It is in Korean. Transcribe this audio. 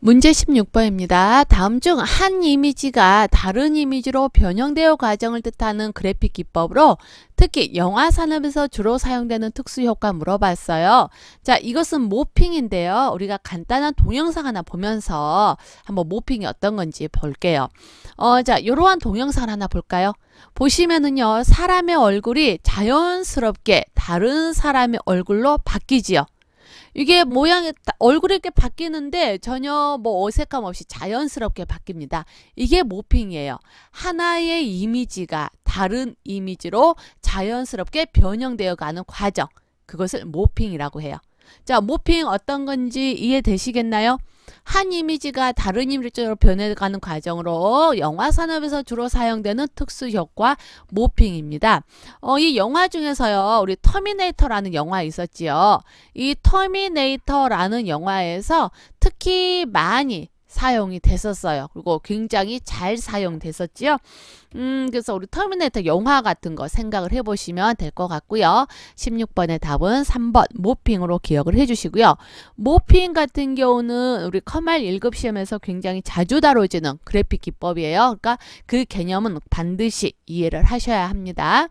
문제 16번입니다. 다음 중 한 이미지가 다른 이미지로 변형되어 과정을 뜻하는 그래픽 기법으로 특히 영화 산업에서 주로 사용되는 특수 효과 물어봤어요. 자, 이것은 모핑인데요. 우리가 간단한 동영상 하나 보면서 한번 모핑이 어떤 건지 볼게요. 어, 자, 이러한 동영상 하나 볼까요? 보시면은요, 사람의 얼굴이 자연스럽게 다른 사람의 얼굴로 바뀌지요. 이게 모양이 다- 얼굴이 이렇게 바뀌는데 전혀 뭐 어색함 없이 자연스럽게 바뀝니다. 이게 모핑이에요. 하나의 이미지가 다른 이미지로 자연스럽게 변형되어 가는 과정. 그것을 모핑이라고 해요. 자, 모핑 어떤 건지 이해되시겠나요? 한 이미지가 다른 이미지로 변해가는 과정으로 영화 산업에서 주로 사용되는 특수 효과 모핑입니다. 어, 이 영화 중에서요, 우리 터미네이터라는 영화 있었지요. 이 터미네이터라는 영화에서 특히 많이 사용이 됐었어요. 그리고 굉장히 잘 사용됐었지요. 음, 그래서 우리 터미네이터 영화 같은 거 생각을 해보시면 될 것 같고요. 16번의 답은 3번 모핑으로 기억을 해주시고요. 모핑 같은 경우는 우리 커말 1급 시험에서 굉장히 자주 다뤄지는 그래픽 기법이에요. 그러니까 그 개념은 반드시 이해를 하셔야 합니다.